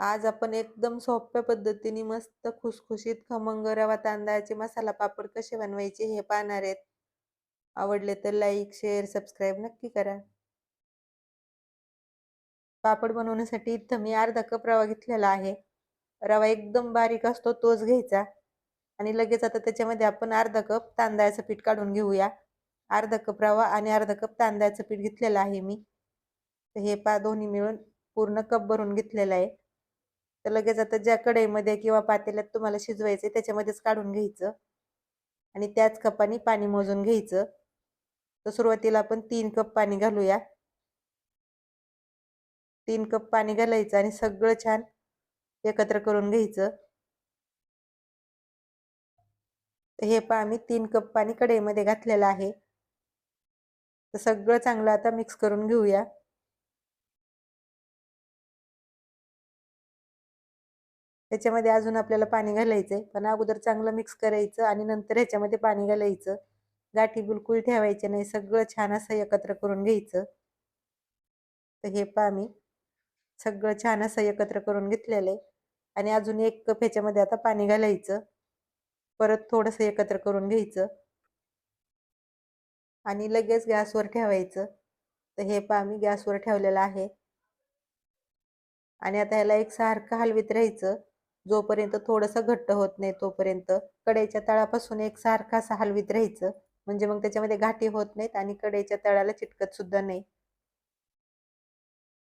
आज आपण एकदम सोप्या पद्धतीने मस्त खुसखुशीत खमंग रवा तांदळाचे मसाला पापड कसे बनवायचे हे पाहणार आहेत. आवडले तर लाईक शेअर सबस्क्राईब नक्की करा. पापड बनवण्यासाठी इथं मी अर्धा कप रवा घेतलेला आहे. रवा एकदम बारीक असतो तोच घ्यायचा. आणि लगेच आता त्याच्यामध्ये आपण अर्धा कप तांदळाचं पीठ काढून घेऊया. अर्धा कप रवा आणि अर्धा कप तांदळाचं पीठ घेतलेलं आहे मी. तर हे पा दोन्ही मिळून पूर्ण कप भरून घेतलेलं आहे. तर लगेच आता ज्या कढईमध्ये किंवा पातेल्यात तुम्हाला शिजवायचं त्याच्यामध्येच काढून घ्यायचं. आणि त्याच कपाने पाणी मोजून घ्यायचं. तर सुरुवातीला आपण तीन कप पाणी घालूया. तीन कप पाणी घालायचं आणि सगळं छान एकत्र करून घ्यायचं. हे पा आम्ही तीन कप पाणी कढईमध्ये घातलेलं आहे. तर सगळं चांगलं आता मिक्स करून घेऊया. त्याच्यामध्ये अजून आपल्याला पाणी घालायचं आहे पण अगोदर चांगलं मिक्स करायचं आणि नंतर ह्याच्यामध्ये पाणी घालायचं. गाठी बिलकुल ठेवायचे नाही. सगळं छान असं एकत्र करून घ्यायचं. तर हे पहा मी. सगळं छान असं एकत्र करून घेतलेलं आहे. आणि अजून एक कप ह्याच्यामध्ये आता पाणी घालायचं. परत थोडंसं एकत्र करून घ्यायचं. आणि लगेच गॅसवर ठेवायचं. तर हे पहा मी गॅसवर ठेवलेलं आहे. आणि आता ह्याला एक सारखं हलवीत राहायचं. जोपर्यंत थोडंसं घट्ट होत नाही तोपर्यंत कडईच्या तळापासून एक सारखा असं हलवीत राहायचं. म्हणजे मग त्याच्यामध्ये घाटी होत नाहीत आणि कडईच्या तळाला चिटकत सुद्धा नाही.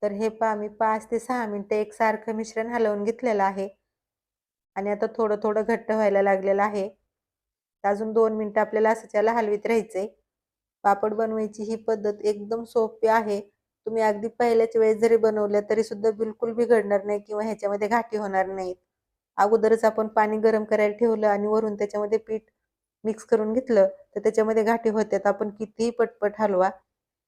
तर हे पा मी पाच ते सहा मिनटं एक सारखं मिश्रण हलवून घेतलेलं आहे. आणि आता थोडं थोडं घट्ट व्हायला लागलेलं आहे. अजून दोन मिनटं आपल्याला असं त्याला हलवीत राहायचंय. पापड बनवायची ही पद्धत एकदम सोपी आहे. तुम्ही अगदी पहिल्याच वेळेस जरी बनवल्या तरी सुद्धा बिलकुल बिघडणार नाही किंवा ह्याच्यामध्ये घाटी होणार नाहीत. अगोदरच आपण पाणी गरम करायला ठेवलं आणि वरून त्याच्यामध्ये पीठ मिक्स करून घेतलं तर त्याच्यामध्ये घाटी होत्यात. आपण कितीही पटपट हलवा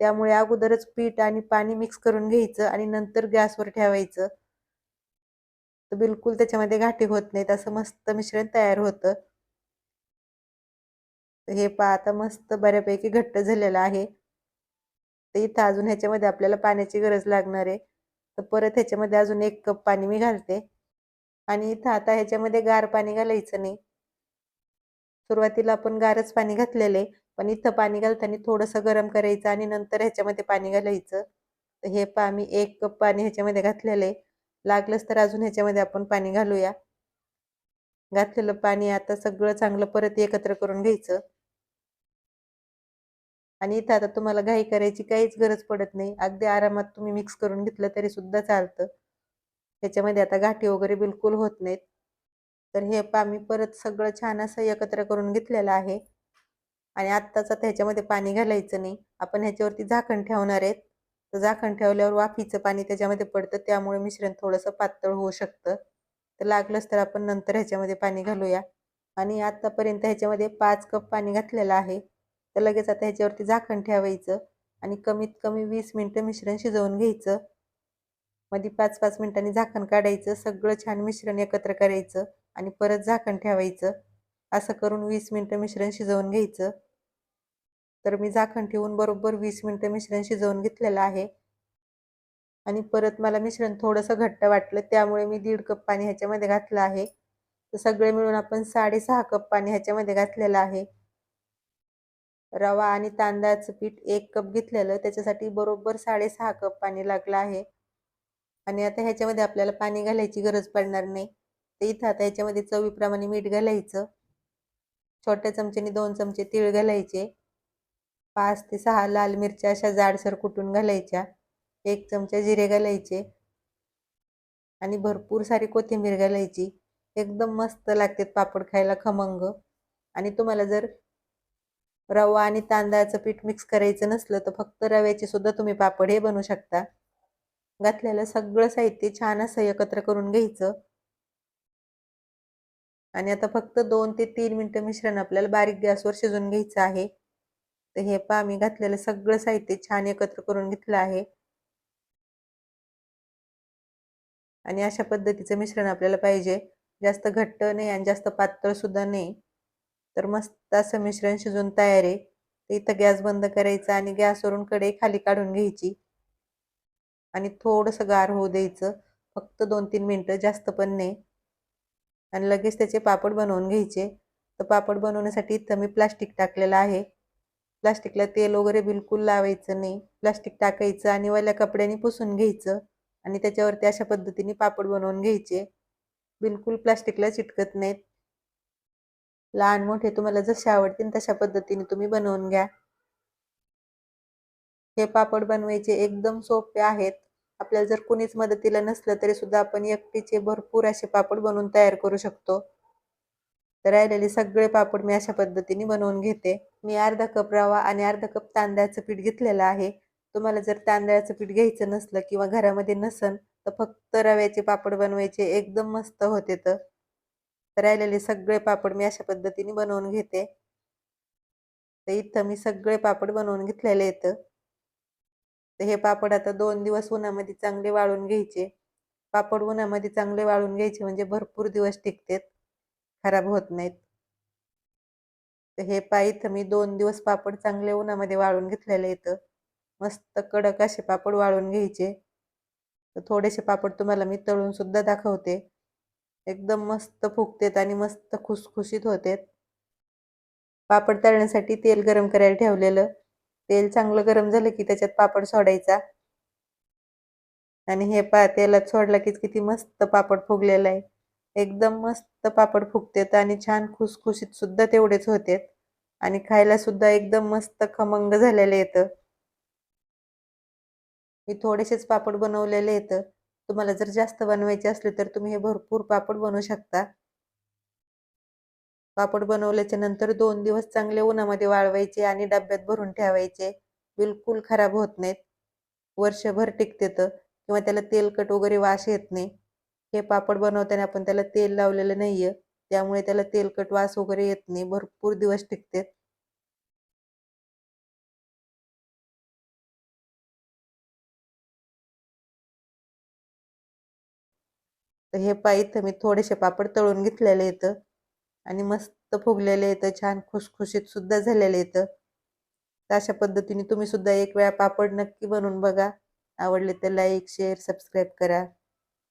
त्यामुळे अगोदरच पीठ आणि पाणी मिक्स करून घ्यायचं आणि नंतर गॅसवर ठेवायचं. तर बिलकुल त्याच्यामध्ये घाटी होत नाहीत असं मस्त मिश्रण तयार होतं. हे पा आता मस्त बऱ्यापैकी घट्ट झालेलं आहे. तर इथं अजून ह्याच्यामध्ये आपल्याला पाण्याची गरज लागणार आहे. तर परत ह्याच्यामध्ये अजून एक कप पाणी मी घालते. आणि इथं आता ह्याच्यामध्ये गार पाणी घालायचं नाही. सुरुवातीला आपण गारच पाणी घातलेले पण इथं पाणी घालताना थोडंसं गरम करायचं आणि नंतर ह्याच्यामध्ये पाणी घालायचं. तर हे पा मी एक कप पाणी ह्याच्यामध्ये घातलेलं आहे. लागलंच तर अजून ह्याच्यामध्ये आपण पाणी घालूया. घातलेलं पाणी आता सगळं चांगलं परत एकत्र करून घ्यायचं. आणि इथं आता तुम्हाला घाई करायची काहीच गरज पडत नाही. अगदी आरामात तुम्ही मिक्स करून घेतलं तरी सुद्धा चालतं. ह्याच्यामध्ये आता गाठी वगैरे बिलकुल होत नाहीत. तर हे पा परत सगळं छान असं एकत्र करून घेतलेलं आहे. आणि आत्ताच आता ह्याच्यामध्ये पाणी घालायचं नाही. आपण ह्याच्यावरती झाकण ठेवणार आहेत. तर झाकण ठेवल्यावर वाफीचं पाणी त्याच्यामध्ये पडतं. त्यामुळे मिश्रण थोडंसं पातळ होऊ शकतं. तर लागलंच तर आपण नंतर ह्याच्यामध्ये पाणी घालूया. आणि आत्तापर्यंत ह्याच्यामध्ये पाच कप पाणी घातलेलं आहे. तर लगेच आता ह्याच्यावरती झाकण ठेवायचं. आणि कमीत कमी वीस मिनटं मिश्रण शिजवून घ्यायचं. मध्ये पाच पाच मिनिटांनी झाकण काढायचं सगळं छान मिश्रण एकत्र करायचं आणि परत झाकण ठेवायचं. असं करून वीस मिनटं मिश्रण शिजवून घ्यायचं. तर मी झाकण ठेवून बरोबर वीस मिनटं मिश्रण शिजवून घेतलेलं आहे. आणि परत मला मिश्रण थोडंसं घट्ट वाटलं त्यामुळे मी दीड कप पाणी ह्याच्यामध्ये घातलं आहे. तर सगळे मिळून आपण साडेसहा कप पाणी ह्याच्यामध्ये घातलेलं आहे. रवा आणि तांदळाचं पीठ एक कप घेतलेलं त्याच्यासाठी बरोबर साडेसहा कप पाणी लागलं आहे. आणि आता ह्याच्यामध्ये आपल्याला पाणी घालायची गरज पडणार नाही. तर इथं आता ह्याच्यामध्ये चवीप्रमाणे मीठ घालायचं. छोट्या चमच्याने दोन चमचे तीळ घालायचे. पाच ते सहा लाल मिरच्या अशा जाडसर कुटून घालायच्या. एक चमचा जिरे घालायचे. आणि भरपूर सारी कोथिंबीर घालायची. एकदम मस्त लागतात पापड खायला खमंग. आणि तुम्हाला जर रवा आणि तांदळाचं पीठ मिक्स करायचं नसलं तर फक्त रव्याचे सुद्धा तुम्ही पापड हे बनवू शकता. घातलेलं सगळं साहित्य छान असं एकत्र करून घ्यायचं. आणि आता फक्त दोन ते तीन मिनटं मिश्रण आपल्याला बारीक गॅसवर शिजून घ्यायचं आहे. तर हे पहा मी घातलेलं सगळं साहित्य छान एकत्र करून घेतलं आहे. आणि अशा पद्धतीचं मिश्रण आपल्याला पाहिजे. जास्त घट्ट नाही आणि जास्त पातळ सुद्धा नाही. तर मस्त असं मिश्रण शिजून तयार आहे. तर इथं गॅस बंद करायचा आणि गॅसवरून कडे खाली काढून घ्यायची. आणि थोडंसं गार होऊ द्यायचं. फक्त दोन तीन मिनटं जास्त पण नाही. आणि लगेच त्याचे पापड बनवून घ्यायचे. तर पापड बनवण्यासाठी इथं मी प्लास्टिक टाकलेलं आहे. प्लास्टिकला तेल वगैरे बिलकुल लावायचं नाही. प्लास्टिक टाकायचं आणि वाल्या कपड्याने पुसून घ्यायचं. आणि त्याच्यावरती अशा पद्धतीने पापड बनवून घ्यायचे. बिलकुल प्लास्टिकला चिटकत नाहीत. लहान मोठे तुम्हाला जसे आवडतील तशा पद्धतीने तुम्ही बनवून घ्या. हे पापड बनवायचे एकदम सोपे आहेत. आपल्याला जर कुणीच मदतीला नसलं तरी सुद्धा आपण एकटीचे भरपूर असे पापड बनवून तयार करू शकतो. तर राहिलेले सगळे पापड मी अशा पद्धतीने बनवून घेते. मी अर्धा कप रवा आणि अर्धा कप तांदळाचं पीठ घेतलेलं आहे. तुम्हाला जर तांदळाचं पीठ घ्यायचं नसलं किंवा घरामध्ये नसन तर फक्त रव्याचे पापड बनवायचे एकदम मस्त होते तर. राहिलेले सगळे पापड मी अशा पद्धतीने बनवून घेते. तर इथं मी सगळे पापड बनवून घेतलेले येतं तर हे पापड आता दोन दिवस उन्हामध्ये चांगले वाळून घ्यायचे. पापड उन्हामध्ये चांगले वाळून घ्यायचे म्हणजे भरपूर दिवस टिकतात. खराब होत नाहीत. तर हे पायथ मी दोन दिवस पापड चांगले उन्हामध्ये वाळून घेतलेले येतं मस्त कडक असे पापड वाळून घ्यायचे. तर थोडेसे पापड तुम्हाला मी तळून सुद्धा दाखवते. एकदम मस्त फुगतेत आणि मस्त खुसखुशीत होतेत. पापड तळण्यासाठी तेल गरम करायला ठेवलेलं. तेल चांगलं गरम झालं की त्याच्यात पापड सोडायचा. आणि हे पा तेलात सोडला की किती मस्त पापड फुगलेला आहे. एकदम मस्त पापड फुगतेत आणि छान खुसखुशीत सुद्धा तेवढेच होतेत. आणि खायला सुद्धा एकदम मस्त खमंग झालेले येतं मी थोडेसेच पापड बनवलेले येतं तुम्हाला जर जास्त बनवायचे असले तर तुम्ही हे भरपूर पापड बनवू शकता. पापड बनवल्याच्या नंतर दोन दिवस चांगले उन्हामध्ये वाळवायचे आणि डब्यात भरून ठेवायचे. बिलकुल खराब होत नाहीत. वर्षभर टिकते तर. किंवा त्याला तेलकट वगैरे वास येत नाही. हे पापड बनवताना आपण त्याला तेल लावलेलं नाहीये. त्यामुळे त्याला तेलकट वास वगैरे येत नाही. भरपूर दिवस टिकते. तर हे पाहिजे मी थोडेसे पापड तळून घेतलेले येतं आणि मस्त फुगलेले येतं छान खुसखुशीत सुद्धा झालेले येतं तर अशा पद्धतीने तुम्ही सुद्धा एक वेळा पापड नक्की बनवून बघा. आवडले तर लाईक शेअर सबस्क्राईब करा.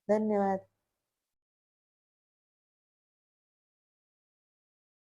धन्यवाद.